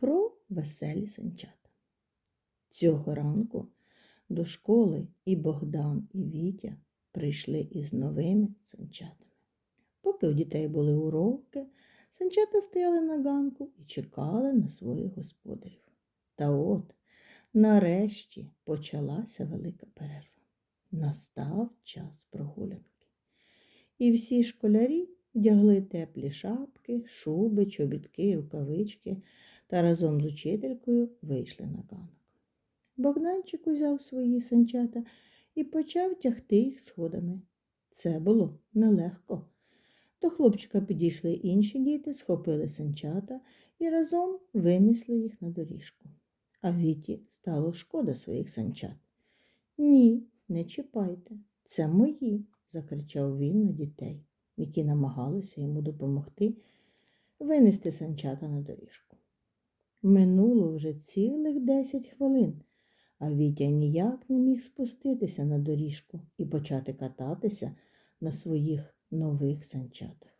про веселі санчата. Цього ранку до школи і Богдан, і Вітя прийшли із новими санчатами. Поки у дітей були уроки, санчата стояли на ганку і чекали на своїх господарів. Та от, нарешті, почалася велика перерва. Настав час прогулянки. І всі школярі вдягли теплі шапки, шуби, чобітки, рукавички та разом з учителькою вийшли на ганок. Богданчик узяв свої санчата і почав тягти їх сходами. Це було нелегко. До хлопчика підійшли інші діти, схопили санчата і разом винесли їх на доріжку. А Віті стало шкода своїх санчат. Ні, не чіпайте, це мої, закричав він на дітей, які намагалися йому допомогти винести санчата на доріжку. Минуло вже цілих десять хвилин, а Вітя ніяк не міг спуститися на доріжку і почати кататися на своїх нових санчатах.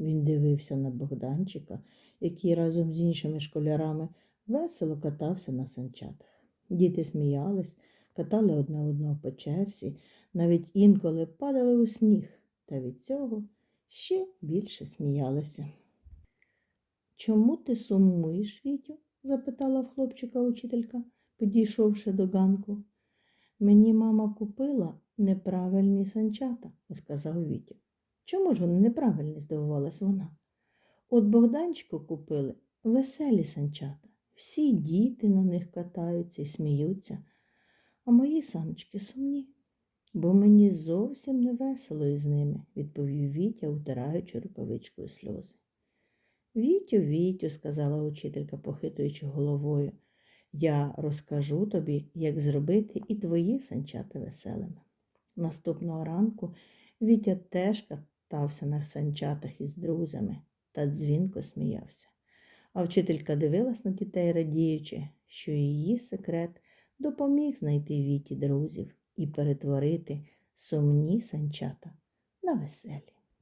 Він дивився на Богданчика, який разом з іншими школярами весело катався на санчатах. Діти сміялись, катали одне одного по черзі, навіть інколи падали у сніг, та від цього ще більше сміялися. Чому ти сумуєш, Вітю? запитала в хлопчика учителька, підійшовши до ганку. Мені мама купила неправильні санчата, сказав Вітя. Чому ж вони неправильні? здивувалась вона. От Богданчику купили веселі санчата. Всі діти на них катаються і сміються, а мої саночки сумні, бо мені зовсім не весело із ними, відповів Вітя, утираючи рукавичкою сльози. Вітю, Вітю, сказала учителька, похитуючи головою, я розкажу тобі, як зробити і твої санчата веселими. Наступного ранку Вітя теж катався на санчатах із друзями та дзвінко сміявся. А вчителька дивилась на дітей, радіючи, що її секрет допоміг знайти Віті друзів і перетворити сумні санчата на веселі.